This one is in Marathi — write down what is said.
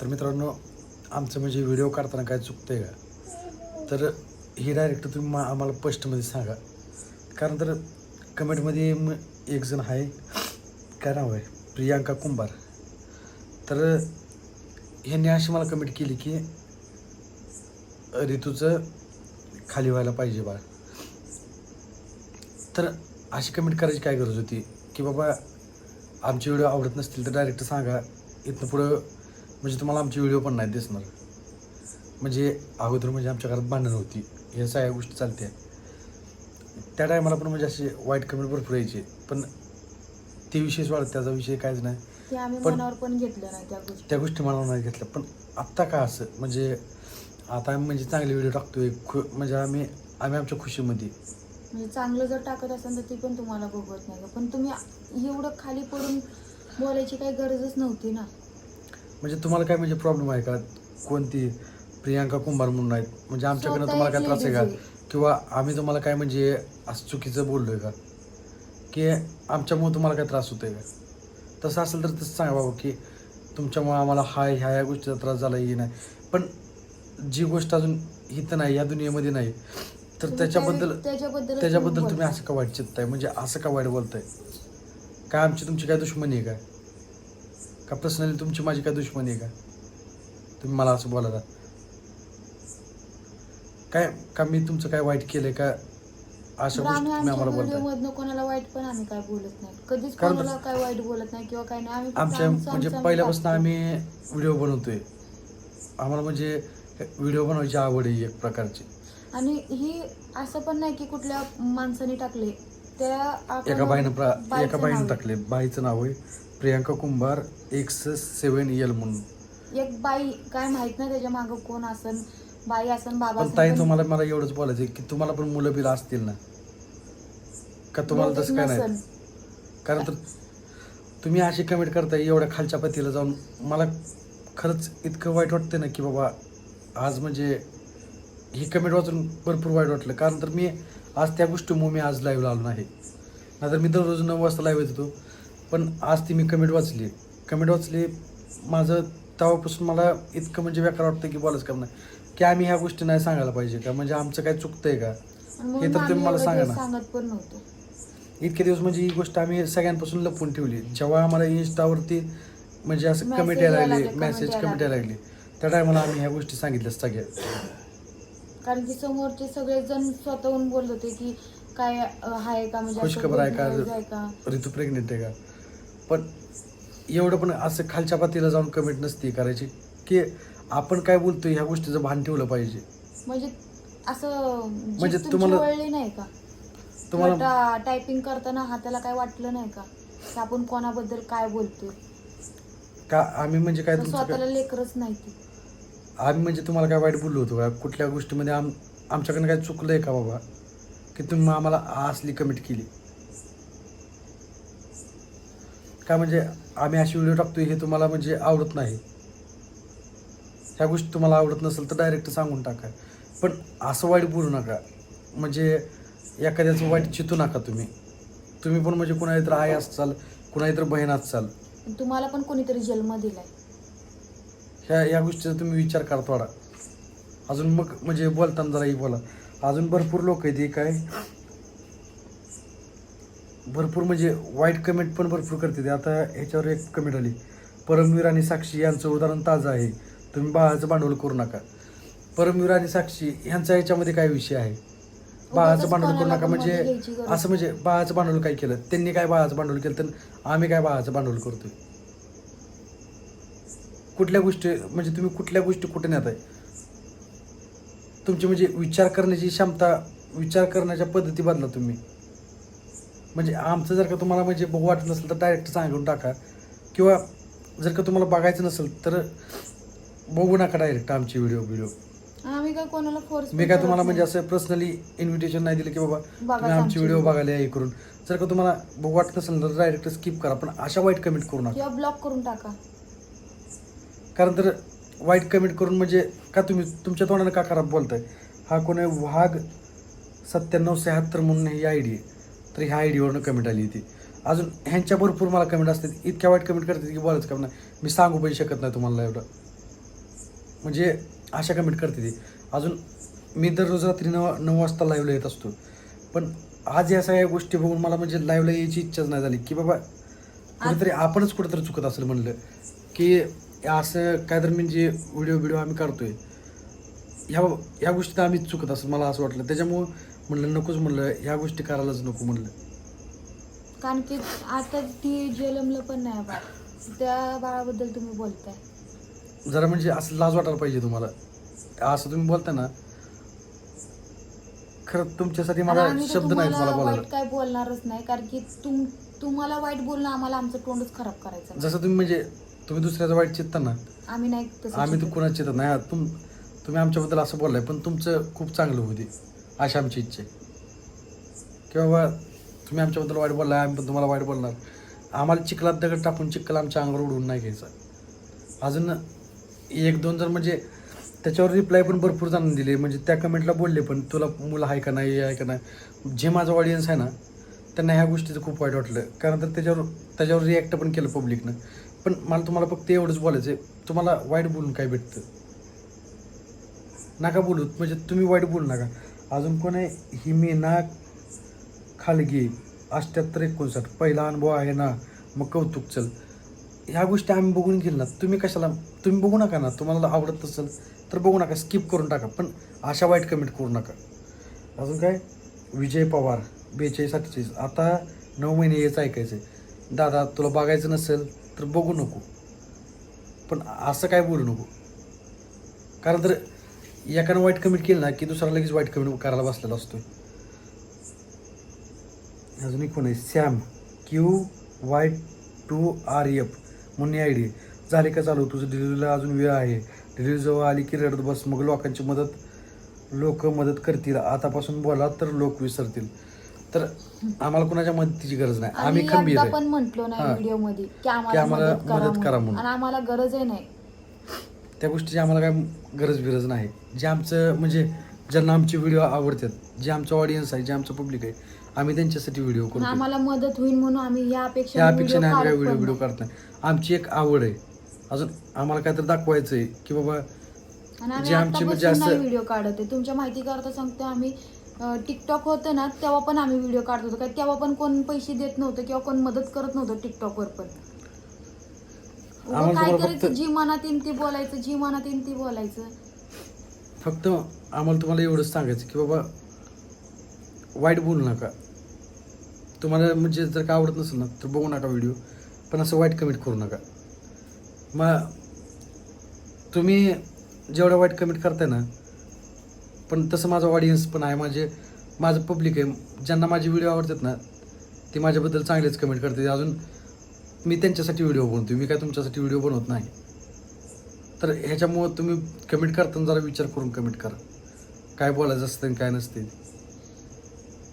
तर मित्रांनो आमचं म्हणजे व्हिडिओ काढताना काय चुकतं आहे का? तर ही डायरेक्ट तुम्ही मा आम्हाला पोस्टमध्ये सांगा. कारण तर कमेंटमध्ये म एक जण आहे. काय नाव आहे? प्रियांका कुंभार. तर ह्यांनी अशी मला कमेंट केली की ऋतूचं खाली व्हायला पाहिजे बाळ. तर अशी कमेंट करायची काय गरज होती? की बाबा आमचे व्हिडिओ आवडत नसतील तर डायरेक्ट सांगा. इथनं पुढं म्हणजे तुम्हाला आमची व्हिडिओ पण नाही दिसणार. म्हणजे अगोदर म्हणजे आमच्या घरात भांडण होती. ह्या सगळ्या गोष्टी चालत्या. त्या टायमाला पण म्हणजे असे वाईट कमेंट भरपूर यायचे. पण ते विषयच वाढत त्याचा विषय काहीच नाही. पण- घेतलं नाही त्या गोष्टी. मला नाही घेतल्या. पण आत्ता का असं? म्हणजे आता आम्ही म्हणजे चांगले व्हिडिओ टाकतोय. खु म्हणजे आम्ही आम्ही आमच्या खुशीमध्ये. म्हणजे चांगलं जर टाकत असेल तर ती पण तुम्हाला बघवत नाही. पण तुम्ही एवढं खाली पडून बोलायची काही गरजच नव्हती ना. म्हणजे तुम्हाला काय म्हणजे प्रॉब्लेम आहे का? कोणती? प्रियांका कुंभार म्हणून आहेत. म्हणजे आमच्याकडनं तुम्हाला काय त्रास आहे का? किंवा आम्ही तुम्हाला काय म्हणजे असं चुकीचं बोललोय का? की आमच्यामुळे तुम्हाला काय त्रास होतोय का? तसं असेल तर तसं सांगा बाबा की तुमच्यामुळे आम्हाला हाय ह्या ह्या गोष्टीचा त्रास झाला हे नाही? पण जी गोष्ट अजून इथं नाही या दुनियेमध्ये नाही तर त्याच्याबद्दल त्या- त्याच्याबद्दल तुम्ही असं का वाईट चित्ताय? म्हणजे असं का वाईट बोलताय? काय आमची तुमची काय दुश्मनी आहे का का पर्सनली तुमची माझी काय दुश्मनी आहे का? तुम्ही मला असं बोलायला काय का मी तुमचं काय वाईट केलंय का? अशा गोष्टी आम्ही तुम्ही आमच्या आम्हाला बोलताय. कोणाला वाईट पण आम्ही काय बोलत नाही. कधीच कारण कोणाला काय वाईट बोलत नाही किंवा काय नाही. आम्ही फक्त आमच्या आमचं- म्हणजे आमचं पहिल्यापासून टाकतो. आम्ही व्हिडिओ बनवतोय. आम्हाला म्हणजे व्हिडिओ बनवायची आवड आहे एक प्रकारची. आणि ही असं पण नाही की कुठल्या माणसाने टाकले. त्या आपण- एका बाईनं प्रा बाईचं एका बाईनं आहे. टाकले. बाईचं नाव आहे. Priyanka Kumbhar X seven L म्हणून. एक बाई काय माहीत नाही त्याच्या मागं कोण असन बाई असन बाबा पण ताई तुम्हाला मला एवढंच बोलायचं आहे की तुम्हाला पण मुलं बिलं असतील ना? का तुम्हाला तसं काय नाही? नसन. कारण तर तुम्ही अशी कमेंट करताय एवढ्या खालच्या पतीला जाऊन. मला खरंच इतकं वाईट वाटतं ना की बाबा आज म्हणजे ही कमेंट वाचून भरपूर वाईट वाटलं. कारण तर मी आज त्या गोष्टीमुळे मी आज लाईव्ह आलो नाही. नाहीतर मी दररोज नऊ वाजता लाईव्ह येत होतो. पण आज ती मी कमेंट वाचली. कमेंट वाचली माझं तेव्हापासून मला इतकं म्हणजे बेकार वाटतं की बोलायचं काम नाही. की आम्ही ह्या गोष्टी नाही सांगायला पाहिजे का? म्हणजे आमचं काय चुकतंय का? हे तर तुम्ही मला सांगा ना. सांगत पण नव्हतो. इतके दिवस म्हणजे ही गोष्ट आम्ही सगळ्यांपासून लपवून ठेवली. जेव्हा आम्हाला इन्स्टावरती म्हणजे असं Message कमेंट यायला यायला लागली लागले, मेसेज comment कमेंट यायला लागली. त्या टायमाला आम्ही ह्या गोष्टी सांगितल्या सगळ्या. कारण की समोरचे सगळे जण स्वतःहून बोलत होते की काय अं, आहे का? म्हणजे असं खुशखबर आहे का? का? ऋतू प्रेग्नेंट आहे का? पण एवढं पण असं खालच्या पातीला जाऊन कमेंट नसती करायची. की आपण काय बोलतोय ह्या गोष्टीचं भान ठेवलं पाहिजे. म्हणजे असं म्हणजे तुम्हाला- वळली नाही का? तुम्हाला टायपिंग करताना हाताला काय वाटलं नाही का? की आपण कोणाबद्दल काय बोलतोय? का आम्ही म्हणजे काय स्वतःला लेकरच नाही आम्ही म्हणजे तुम्हाला काय वाईट बोललो होतो का? कुठल्या गोष्टीमध्ये आम आमच्याकडनं काय चुकलंय का बाबा? की तुम्ही आम्हाला असली कमेंट केली. का म्हणजे आम्ही अशी व्हिडिओ टाकतोय हे तुम्हाला म्हणजे आवडत नाही. ह्या गोष्टी तुम्हाला आवडत नसेल तर डायरेक्ट सांगून टाका. पण असं वाईट बोलू नका. म्हणजे एखाद्याचं वाईट चितू नका तुम्ही. तुम्ही पण म्हणजे कुणाला तर आई असाल कुणाला तर बहीण असाल तुम्हाला पण कोणीतरी जन्म दिलाय. ह्या ह्या गोष्टीचा तुम्ही विचार करा थोडा. अजून मग म्हणजे बोलताना जराही बोला. अजून भरपूर लोक आहेत काय? भरपूर म्हणजे वाईट कमेंट पण भरपूर करते ते. आता ह्याच्यावर एक कमेंट आली. परमवीर आणि साक्षी यांचं उदाहरण ताजं आहे. तुम्ही बाळाचं भांडवल करू नका. परमवीर आणि साक्षी ह्यांचा ह्याच्यामध्ये काय विषय आहे? बाळाचं भांडवल करू नका म्हणजे असं म्हणजे बाळाचं भांडवल काय केलं? त्यांनी काय बाळाचं भांडवल केलं? तर आम्ही काय बाळाचं भांडवल करतोय? कुठल्या गोष्टी म्हणजे तुम्ही कुठल्या गोष्टी कुठे नेताय? तुमची म्हणजे विचार करण्याची क्षमता विचार करण्याच्या पद्धती बदला तुम्ही. म्हणजे आमचं जर का तुम्हाला म्हणजे बघू वाटत नसेल तर डायरेक्ट सांगून टाका. किंवा जर का तुम्हाला बघायचं नसेल तर बघू नका डायरेक्ट आमची व्हिडिओ व्हिडिओ आम्ही काय कोणाला फोर्स मी काय तुम्हाला म्हणजे असं पर्सनली इन्व्हिटेशन नाही दिलं की बाबा तुम्ही आमची व्हिडिओ. बघायला हे करून जर का तुम्हाला बघू वाटत नसेल तर डायरेक्ट स्किप करा पण अशा वाईट कमेंट करू नका. किंवा ब्लॉक करून टाका. कारण तर वाईट कमेंट करून म्हणजे का तुम्ही तुमच्या तोंडाने का खराब बोलताय? हा कोणी वाघ सत्त्याण्णव शहात्तर म्हणून ही आय डी आहे. तर ह्या आय डीवरनं कमेंट आली होती. अजून ह्यांच्या भरपूर मला कमेंट असतात. इतक्या वाईट कमेंट करतात की बोलायचं काम नाही. मी सांगू पण शकत नाही तुम्हाला एवढं. म्हणजे अशा कमेंट करते ती. अजून मी दररोज रात्री नऊ नऊ वाजता लाईव्हला येत असतो. पण आज या सगळ्या गोष्टी बघून मला म्हणजे लाईव्हला यायची इच्छाच नाही झाली. की बाबा कुठेतरी आपणच कुठेतरी चुकत असेल म्हणलं. की असं काय तर म्हणजे व्हिडिओ व्हिडिओ आम्ही काढतोय ह्या ह्या गोष्टीत आम्ही चुकत असेल मला असं वाटलं. त्याच्यामुळं म्हणलं नकोच म्हणलं ह्या गोष्टी करायलाच नको म्हणलं. कारण की आता ती जलमलं पण नाही बाळ. त्या बाळाबद्दल तुम्ही बोलताय. जरा म्हणजे असं लाज वाटायला पाहिजे तुम्हाला. असं तुम्ही बोलता ना खरं तुमच्यासाठी आणि मला आम्ही तर शब्द नाहीत मला बोलायला. वाईट काय बोलणारच नाही कारण की तुम तुम्हाला वाईट बोलणं आम्हाला आमचं तोंडच खराब करायचं नाही. जसं तुम्ही म्हणजे तुम्ही दुसऱ्याचं वाईट चित्ता ना. आम्ता नाही तसं आम्ही तर चिंतत. कुणाच चित्त नाही. तुम तुम्ही आमच्याबद्दल असं बोललाय पण तुमचं खूप चांगलं दे. अशी आमची इच्छा आहे. की बाबा तुम्ही आमच्याबद्दल वाईट बोललाय आम्ही पण तुम्हाला वाईट बोलणार. आम्हाला चिखलात दगड टाकून चिखल आमच्या अंगावर उडवून नाही घ्यायचा. अजून एक दोन जण म्हणजे त्याच्यावर रिप्लाय पण भरपूर जणांनी दिले. म्हणजे त्या कमेंटला बोलले पण तुला मुलं आहे का नाही हे आहे का नाही? जे माझं ऑडियन्स आहे ना त्यांना ह्या गोष्टीचं खूप वाईट वाटलं. कारण तर त्याच्यावर त्याच्यावर रिॲक्ट पण केलं पब्लिकनं पण मला तुम्हाला फक्त एवढंच बोलायचं आहे तुम्हाला वाईट बोलून काय भेटतं? नका बोलू. म्हणजे तुम्ही वाईट बोलू नका. अजून कोण आहे ही खालगी अष्ट्याहत्तर एकोणसाठ पहिला अनुभव आहे ना? मग कौतुक चल. ह्या गोष्टी आम्ही बघून घेईल ना. तुम्ही कशाला तुम्ही बघू नका ना. तुम्हाला आवडत असेल तर बघू नका. स्किप करून टाका. पण अशा वाईट कमेंट करू नका. अजून काय? विजय पवार बेचाळीस अठ्ठेचाळीस. आता नऊ महिने हेच ऐकायचं. आहे दादा तुला बघायचं नसेल तर बघू नको. पण असं काय बोलू नको. कारण तर एकानं वाईट कमेंट केलं ना की दुसरा लगेच वाईट कमेंट करायला बसलेला असतो अजून एक कोण आहे Sam Q Y two R F म्हणून आय डी झाले का चालू? तुझं डिलिव्हरीला अजून वेळ आहे. डिलिव्हरी जवळ आली की रडत बस मग लोकांची मदत लोक मदत करतील. आतापासून बोला तर लोक विसरतील. तर आम्हाला कुणाच्या मदतीची गरज नाही. आम्ही खंबीर आहे. पण म्हंटलो नाही हा. व्हिडिओमध्ये की की आम्हाला आम्हाला मदत करा म्हणून. म्हणून. आणि आम्हाला गरजही नाही. त्या गोष्टीची आम्हाला काय गरज बिरज नाही. जे आमचं म्हणजे ज्यांना आमचे व्हिडिओ आवडतात जे आमचं ऑडियन्स आहे जे आमचं पब्लिक आहे आम्ही त्यांच्यासाठी व्हिडिओ करतो आम्हाला मदत होईल म्हणून आम्ही या अपेक्षा अपेक्षेने आम्ही काय व्हिडिओ व्हिडिओ करत नाही. आमची एक आवड आहे. अजून आम्हाला काहीतरी दाखवायचं आहे की बाबा जे आमचे म्हणजे असं- व्हिडिओ काढत आहे. तुमच्या माहिती करता सांगतो आम्ही टिकटॉक होतं ना तेव्हा पण आम्ही व्हिडिओ काढत होतो. काय तेव्हा पण कोण पैसे देत नव्हतं किंवा कोण मदत करत नव्हतं टिकटॉकवर पण. उगाच आम्हाला काय तुम्हाला करायचं? फक्त- जी मनात येईल ते बोलायचं जी मनात येईल ते बोलायचं. फक्त आम्हाला तुम्हाला एवढंच सांगायचं की बाबा वाईट बोलू नका. तुम्हाला म्हणजे जर का आवडत नसेल ना तर बघू नका व्हिडिओ पण असं वाईट कमेंट करू नका. मग तुम्ही जेवढं वाईट कमेंट करताय ना पण तसं माझं ऑडियन्स पण आहे. माझे माझं पब्लिक आहे. ज्यांना माझे व्हिडिओ आवडतात ना ते माझ्याबद्दल चांगलेच कमेंट करते अजून मी त्यांच्यासाठी व्हिडिओ बनवतो मी काय तुमच्यासाठी व्हिडिओ बनवत नाही. तर ह्याच्यामुळं तुम्ही कमेंट करताना जरा विचार करून कमेंट करा. काय बोलायचं असतं आणि काय नसते.